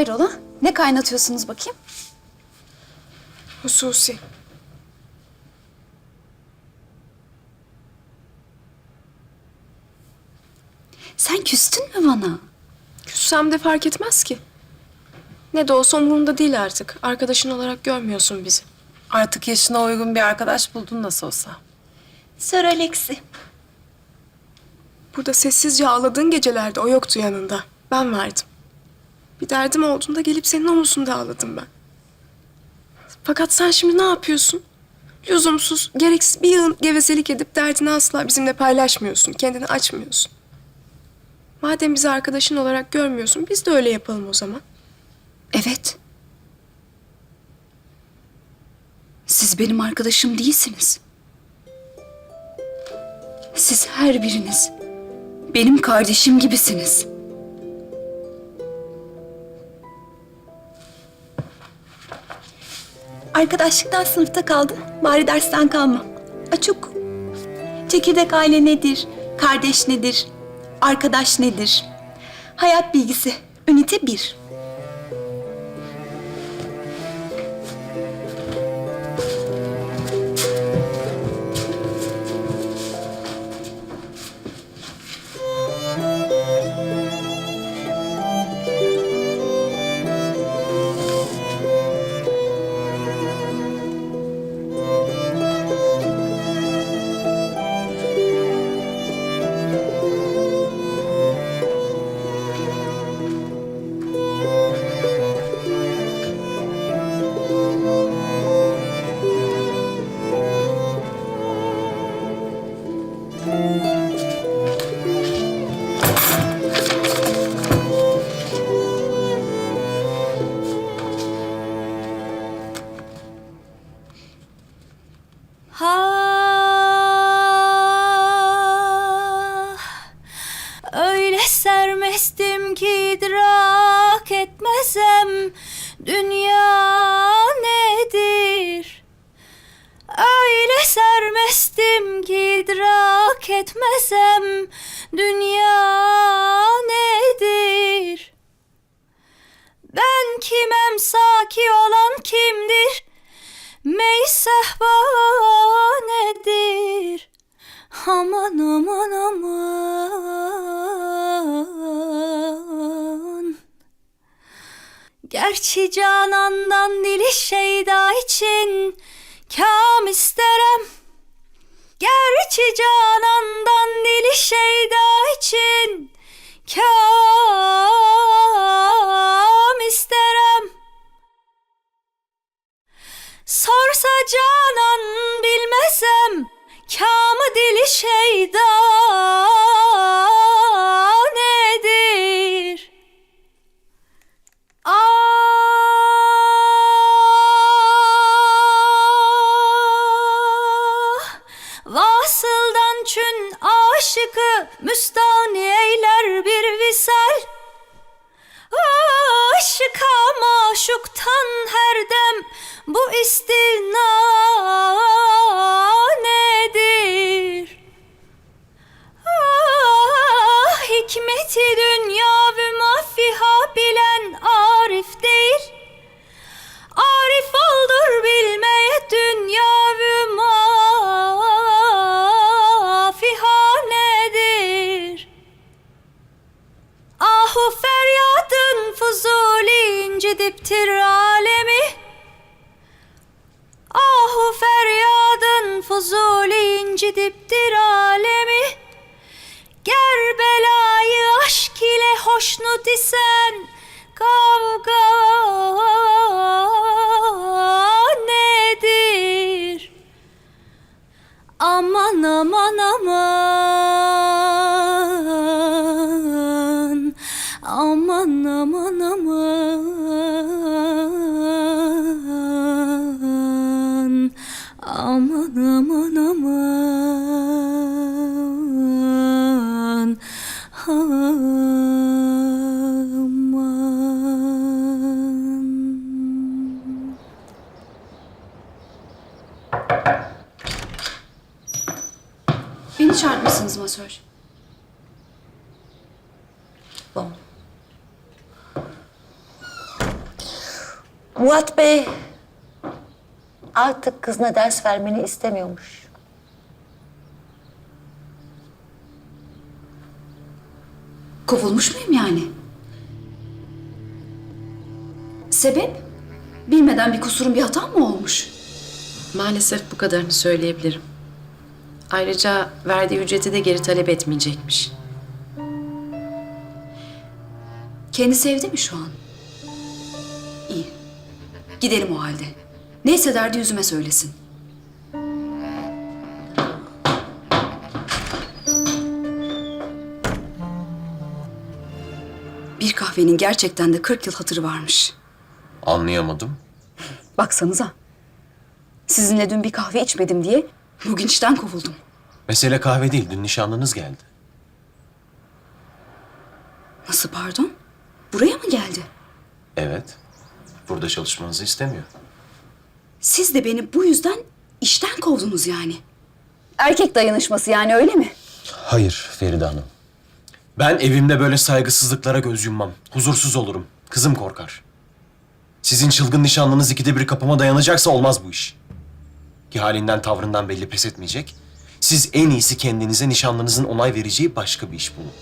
Hayrola? Ne kaynatıyorsunuz bakayım? Hususi. Sen küstün mü bana? Küssem de fark etmez ki. Ne de olsa umurumda değil artık. Arkadaşın olarak görmüyorsun bizi. Artık yaşına uygun bir arkadaş buldun nasıl olsa. Sir Alex'i. Burada sessizce ağladığın gecelerde o yoktu yanında. Ben vardım. Bir derdim olduğunda gelip senin omuzunda ağladım ben. Fakat sen şimdi ne yapıyorsun? Lüzumsuz, gereksiz bir yığın gevezelik edip derdini asla bizimle paylaşmıyorsun. Kendini açmıyorsun. Madem bizi arkadaşın olarak görmüyorsun, biz de öyle yapalım o zaman. Evet. Siz benim arkadaşım değilsiniz. Siz her biriniz benim kardeşim gibisiniz. Arkadaşlıktan sınıfta kaldım. Bari dersten kalmam. Açık. Çekirdek aile nedir? Kardeş nedir? Arkadaş nedir? Hayat bilgisi. Ünite 1. Aman aman aman. Gerçi canandan dili şeyda için Kam isterem Gerçi canandan dili şeyda için Kam isterem Sorsa canan bilmesem Kamı dili şeyda nedir? Ah Vasıldan çün aşıkı müstani eyler bir visal Aşıka maşuktan her dem bu istina hoşnut isen Kavga nedir? Aman aman aman masör? Bon. Murat Bey artık kızına ders vermeni istemiyormuş. Kovulmuş muyum yani? Sebep? Bilmeden bir kusurum bir hatam mı olmuş? Maalesef bu kadarını söyleyebilirim. Ayrıca verdiği ücreti de geri talep etmeyecekmiş. Kendisi evde mi şu an? İyi. Gidelim o halde. Neyse derdi yüzüme söylesin. Bir kahvenin gerçekten de 40 yıl hatırı varmış. Anlayamadım. Baksanıza. Sizinle dün bir kahve içmedim diye bugün işten kovuldum. Mesele kahve değil, dün nişanlınız geldi. Nasıl pardon? Buraya mı geldi? Evet. Burada çalışmanızı istemiyor. Siz de beni bu yüzden işten kovdunuz yani. Erkek dayanışması yani öyle mi? Hayır Feride Hanım. Ben evimde böyle saygısızlıklara göz yummam. Huzursuz olurum. Kızım korkar. Sizin çılgın nişanlınız ikide bir kapıma dayanacaksa olmaz bu iş. Ki halinden tavrından belli pes etmeyecek. Siz en iyisi kendinize nişanlınızın onay vereceği başka bir iş bulun.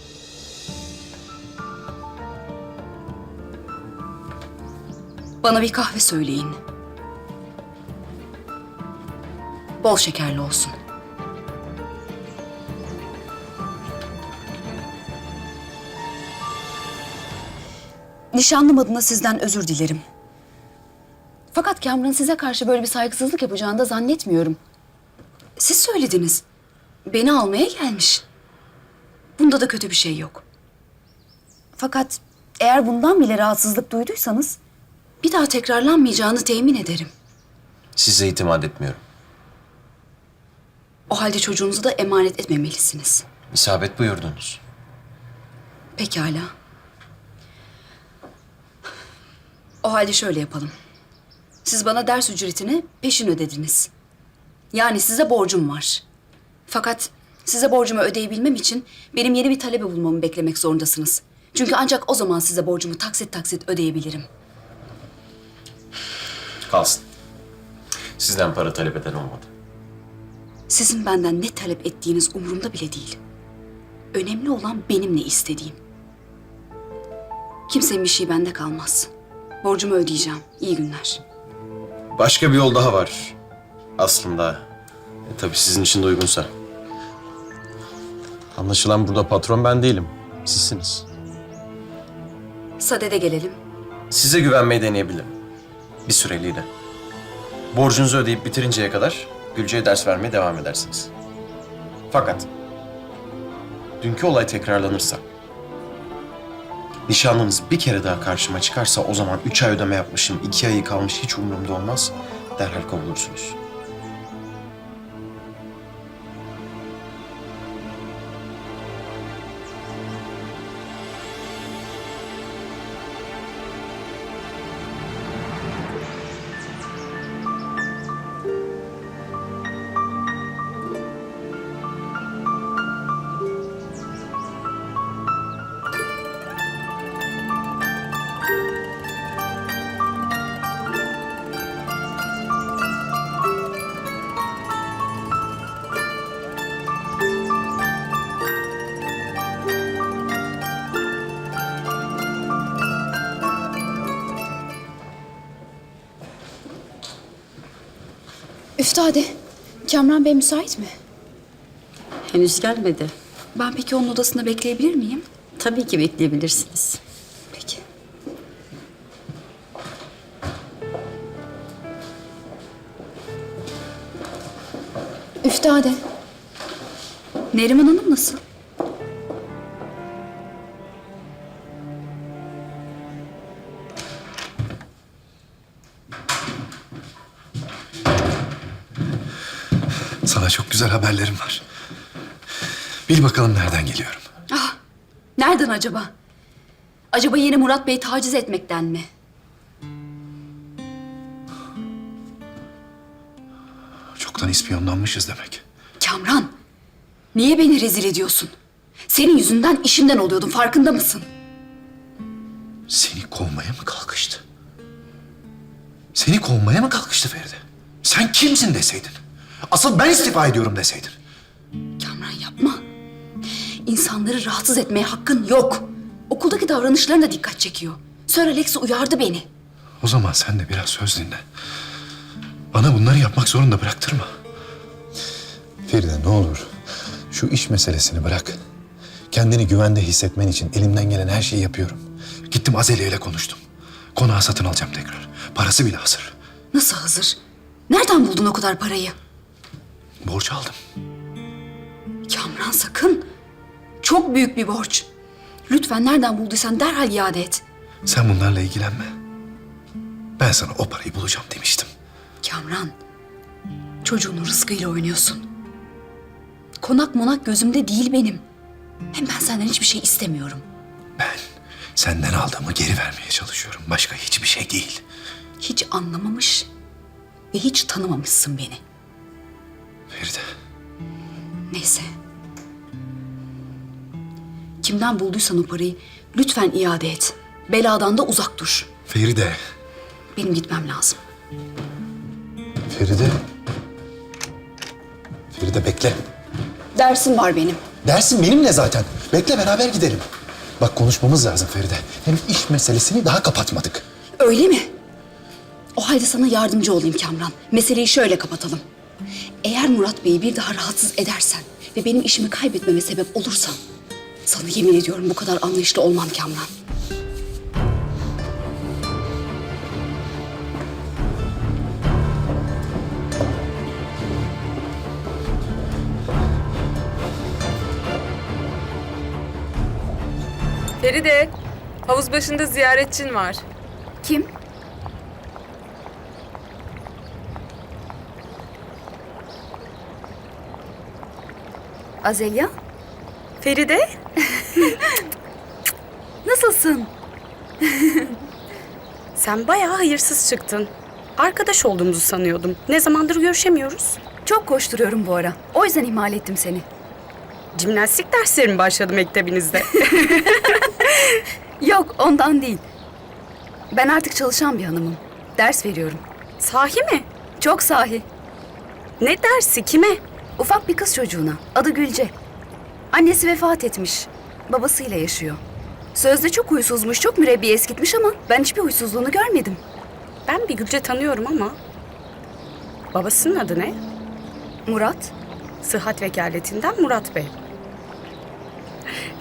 Bana bir kahve söyleyin. Bol şekerli olsun. Nişanlım adına sizden özür dilerim. Fakat Cameron size karşı böyle bir saygısızlık yapacağını da zannetmiyorum. Siz söylediniz. Beni almaya gelmiş. Bunda da kötü bir şey yok. Fakat eğer bundan bile rahatsızlık duyduysanız bir daha tekrarlanmayacağını temin ederim. Size itimat etmiyorum. O halde çocuğunuzu da emanet etmemelisiniz. İsabet buyurdunuz. Pekala. O halde şöyle yapalım. Siz bana ders ücretini peşin ödediniz. Yani size borcum var. Fakat size borcumu ödeyebilmem için benim yeni bir talebe bulmamı beklemek zorundasınız. Çünkü ancak o zaman size borcumu taksit taksit ödeyebilirim. Kalsın. Sizden para talep eden olmadı. Sizin benden ne talep ettiğiniz umurumda bile değil. Önemli olan benim ne istediğim. Kimsenin bir şey bende kalmaz. Borcumu ödeyeceğim. İyi günler. Başka bir yol daha var. Aslında. E, tabii sizin için de uygunsa. Anlaşılan burada patron ben değilim. Sizsiniz. Sadede gelelim. Size güvenmeyi deneyebilirim. Bir süreliğine. Borcunuzu ödeyip bitirinceye kadar Gülce'ye ders vermeye devam edersiniz. Fakat dünkü olay tekrarlanırsa nişanlınız bir kere daha karşıma çıkarsa o zaman üç ay ödeme yapmışım, iki ayı kalmış hiç umurumda olmaz. Derhal kovulursunuz. Üftade, Kamran Bey müsait mi? Henüz gelmedi. Ben peki onun odasında bekleyebilir miyim? Tabii ki bekleyebilirsiniz. Peki. Üftade. Neriman Hanım nasıl? Güzel haberlerim var. Bil bakalım nereden geliyorum. Ah, nereden acaba? Acaba yine Murat Bey taciz etmekten mi? Çoktan ispiyonlanmışız demek. Kamran, Niye beni rezil ediyorsun? Senin yüzünden işimden oluyordum farkında mısın? Seni kovmaya mı kalkıştı? Seni kovmaya mı kalkıştı Feride? Sen kimsin deseydin? Asıl ben istifa ediyorum deseydin. Kamran yapma. İnsanları rahatsız etmeye hakkın yok. Okuldaki davranışların da dikkat çekiyor. Sir Alex uyardı beni. O zaman sen de biraz söz dinle. Bana bunları yapmak zorunda bıraktırma. Feride ne olur şu iş meselesini bırak. Kendini güvende hissetmen için elimden gelen her şeyi yapıyorum. Gittim Azeliye ile konuştum. Konağı satın alacağım tekrar. Parası bile hazır. Nasıl hazır? Nereden buldun o kadar parayı? Borç aldım. Kamran sakın. Çok büyük bir borç. Lütfen nereden bulduysan derhal iade et. Sen bunlarla ilgilenme. Ben sana o parayı bulacağım demiştim. Kamran, çocuğunun rızkıyla oynuyorsun. Konak monak gözümde değil benim. Hem ben senden hiçbir şey istemiyorum. Ben senden aldığımı geri vermeye çalışıyorum. Başka hiçbir şey değil. Hiç anlamamış ve hiç tanımamışsın beni. Feride. Neyse. Kimden bulduysan o parayı lütfen iade et. Beladan da uzak dur. Feride. Benim gitmem lazım. Feride. Feride bekle. Dersim var benim. Dersin benimle zaten. Bekle beraber gidelim. Bak konuşmamız lazım Feride. Hem iş meselesini daha kapatmadık. Öyle mi? O halde sana yardımcı olayım Kamran. Meseleyi şöyle kapatalım. Eğer Murat Bey'i bir daha rahatsız edersen ve benim işimi kaybetmeme sebep olursan... ...sana yemin ediyorum bu kadar anlayışlı olmam Kamran. Feride, havuz başında ziyaretçin var. Kim? Azelya, Feride? nasılsın? Sen bayağı hayırsız çıktın. Arkadaş olduğumuzu sanıyordum. Ne zamandır görüşemiyoruz. Çok koşturuyorum bu ara. O yüzden ihmal ettim seni. Jimnastik dersleri mi başladı mektebinizde? Yok, ondan değil. Ben artık çalışan bir hanımım. Ders veriyorum. Sahi mi? Çok sahi. Ne dersi, kime? Ufak bir kız çocuğuna. Adı Gülce. Annesi vefat etmiş. Babasıyla yaşıyor. Sözde çok huysuzmuş, çok mürebbiye eskitmiş ama ben hiçbir huysuzluğunu görmedim. Ben bir Gülce tanıyorum ama... Babasının adı ne? Murat, Sıhhat vekaletinden Murat Bey.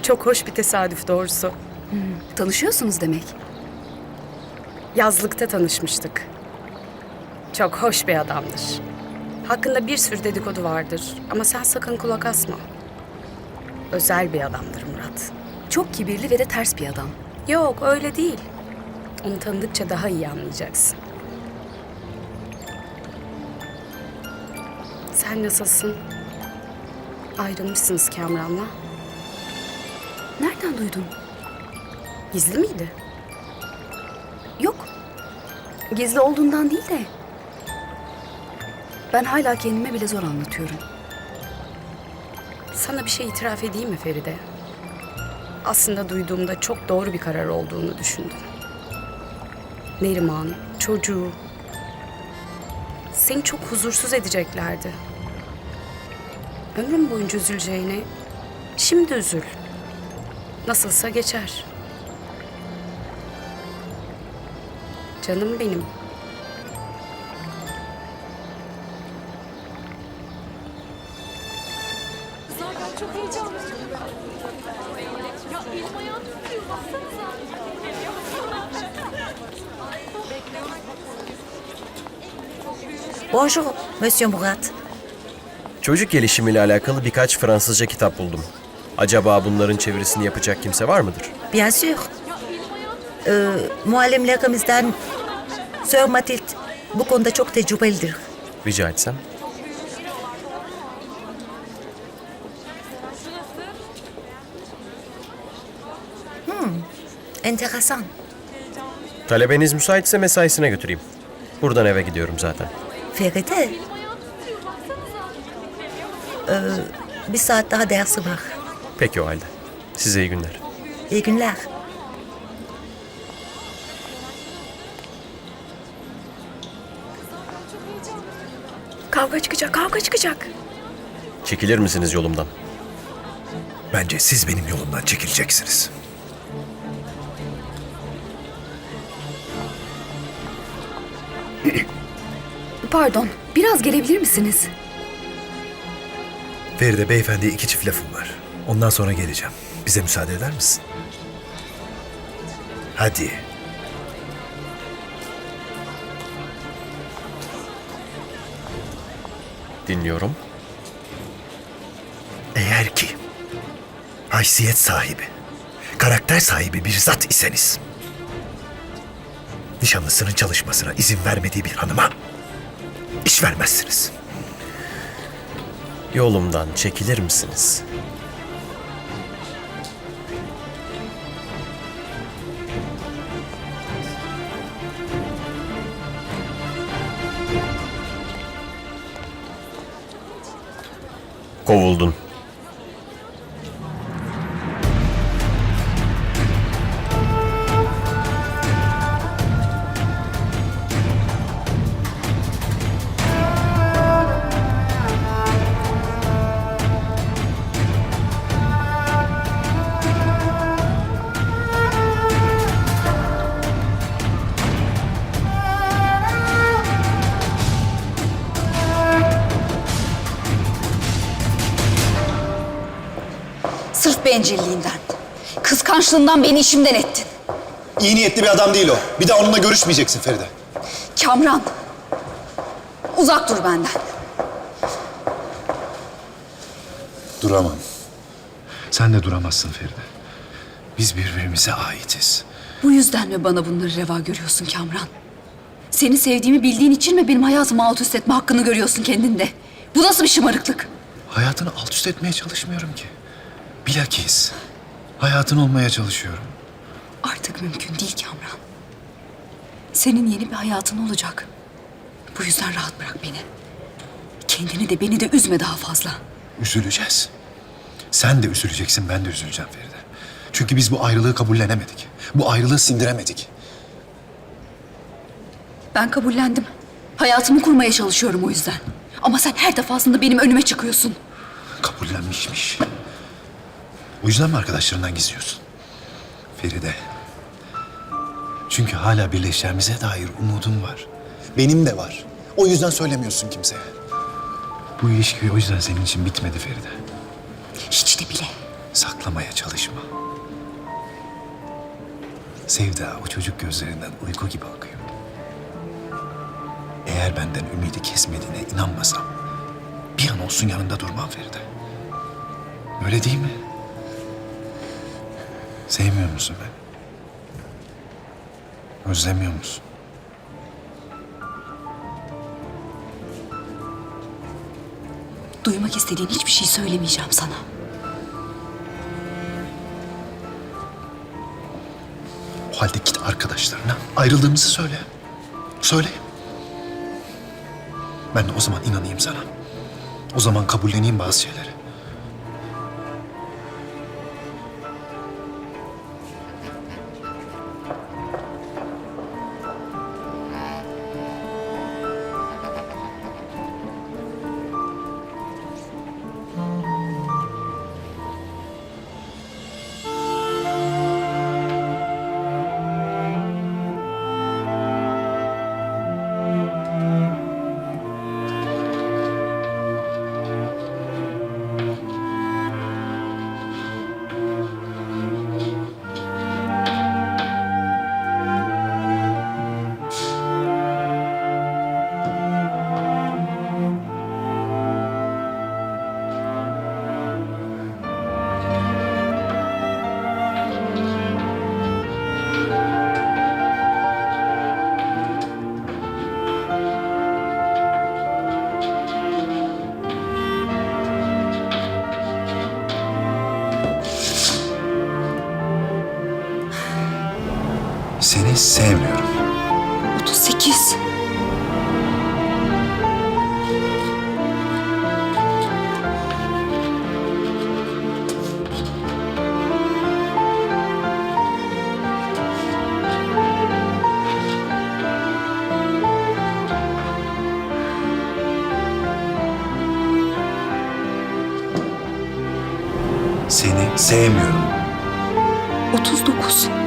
Çok hoş bir tesadüf doğrusu. tanışıyorsunuz demek. Yazlıkta tanışmıştık. Çok hoş bir adamdır. Hakkında bir sürü dedikodu vardır ama sen sakın kulak asma. Özel bir adamdır Murat. Çok kibirli ve de ters bir adam. Yok öyle değil. Onu tanıdıkça daha iyi anlayacaksın. Sen nasılsın? Ayrılmışsınız Kamran'la. Nereden duydun? Gizli miydi? Yok. Gizli olduğundan değil de. Ben hala kendime bile zor anlatıyorum. Sana bir şey itiraf edeyim mi Feride? Aslında duyduğumda çok doğru bir karar olduğunu düşündüm. Neriman, çocuğu. Seni çok huzursuz edeceklerdi. Ömrüm boyunca üzüleceğine şimdi üzül. Nasılsa geçer. Canım benim. Bonjour, Monsieur Murat. Çocuk gelişimiyle alakalı birkaç Fransızca kitap buldum. Acaba bunların çevirisini yapacak kimse var mıdır? Bien sûr. Ee, muallimlerimizden Sir Mathilde bu konuda çok tecrübelidir. Rica etsem. Enteresan. Talebeniz müsaitse mesaisine götüreyim. Buradan eve gidiyorum zaten. Feride. Ee, Bir saat daha dersi var. Peki o halde. Size iyi günler. İyi günler. Kavga çıkacak, kavga çıkacak. Çekilir misiniz yolumdan? Bence siz benim yolumdan çekileceksiniz. Pardon, biraz gelebilir misiniz? Feride beyefendiye iki çift lafım var. Ondan sonra geleceğim. Bize müsaade eder misin? Hadi. Dinliyorum. Eğer ki haysiyet sahibi, karakter sahibi bir zat iseniz, nişanlısının çalışmasına izin vermediği bir hanıma iş vermezsiniz. Yolumdan çekilir misiniz? Kovuldun. Bencilliğinden, kıskançlığından beni işimden ettin. İyi niyetli bir adam değil o. Bir daha onunla görüşmeyeceksin Feride. Kamran, uzak dur benden. Duramam. Sen de duramazsın Feride. Biz birbirimize aitiz. Bu yüzden mi bana bunları reva görüyorsun Kamran? Seni sevdiğimi bildiğin için mi benim hayatımı alt üst etme hakkını görüyorsun kendinde? Bu nasıl bir şımarıklık? Hayatını alt üst etmeye çalışmıyorum ki. Bilakis hayatın olmaya çalışıyorum. Artık mümkün değil Kamran. Senin yeni bir hayatın olacak. Bu yüzden rahat bırak beni. Kendini de beni de üzme daha fazla. Üzüleceğiz. Sen de üzüleceksin, ben de üzüleceğim Feride. Çünkü biz bu ayrılığı kabullenemedik. Bu ayrılığı sindiremedik. Ben kabullendim. Hayatımı kurmaya çalışıyorum o yüzden. Ama sen her defasında benim önüme çıkıyorsun. Kabullenmişmiş. O yüzden mi arkadaşlarından gizliyorsun? Feride. Çünkü hala birleşeceğimize dair umudun var. Benim de var. O yüzden söylemiyorsun kimseye. Bu ilişki o yüzden senin için bitmedi Feride. Hiç de bile. Saklamaya çalışma. Sevda o çocuk gözlerinden uyku gibi akıyor. Eğer benden ümidi kesmediğine inanmasam bir an olsun yanında durmam Feride. Öyle değil mi? Sevmiyor musun beni? Özlemiyor musun? Duymak istediğin hiçbir şey söylemeyeceğim sana. O halde git arkadaşlarına ayrıldığımızı söyle. Söyle. Ben de o zaman inanayım sana. O zaman kabulleneyim bazı şeyleri. sevmiyorum. 38. Seni sevmiyorum. 39.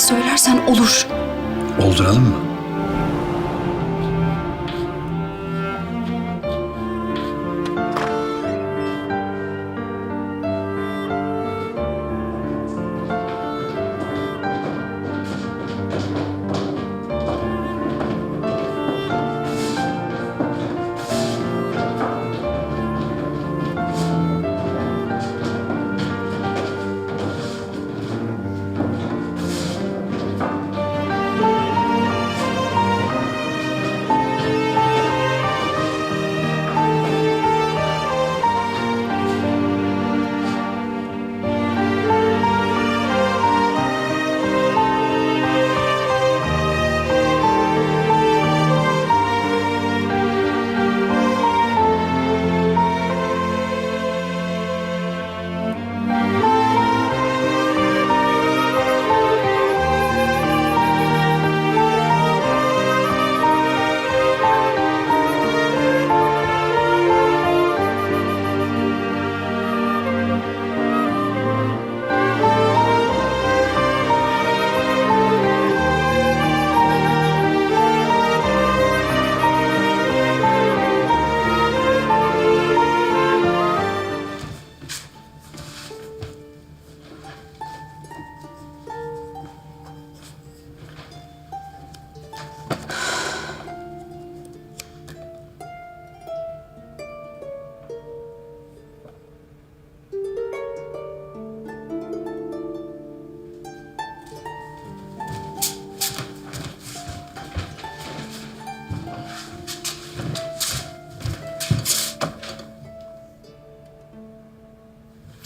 söylersen olur. Olduralım mı?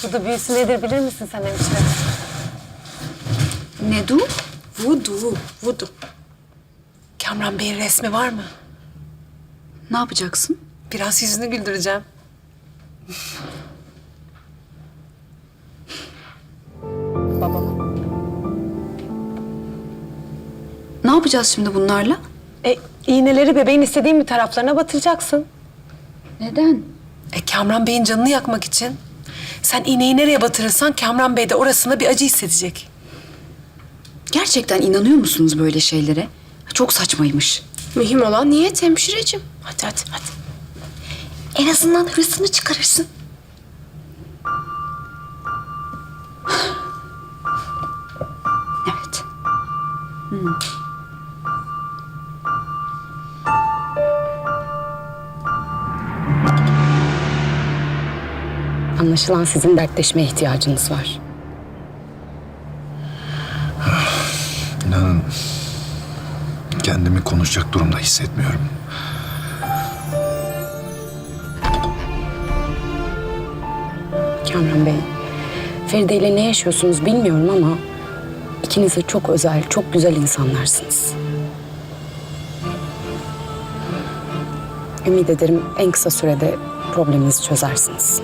Vudu büyüsü nedir bilir misin sen hemşire? Ne du? Voodoo, voodoo. Kamran Bey'in resmi var mı? Ne yapacaksın? Biraz yüzünü güldüreceğim. Ne yapacağız şimdi bunlarla? E, iğneleri bebeğin istediğin bir taraflarına batıracaksın. Neden? E Kamran Bey'in canını yakmak için. Sen iğneyi nereye batırırsan Kamran Bey de orasında bir acı hissedecek. Gerçekten inanıyor musunuz böyle şeylere? Çok saçmaymış. Mühim olan niyet hemşireciğim. Hadi hadi hadi. En azından hırsını çıkarırsın. Anlaşılan sizin dertleşmeye ihtiyacınız var. İnanın kendimi konuşacak durumda hissetmiyorum. Kamran Bey, Feride ile ne yaşıyorsunuz bilmiyorum ama ikiniz de çok özel, çok güzel insanlarsınız. Ümit ederim en kısa sürede probleminizi çözersiniz.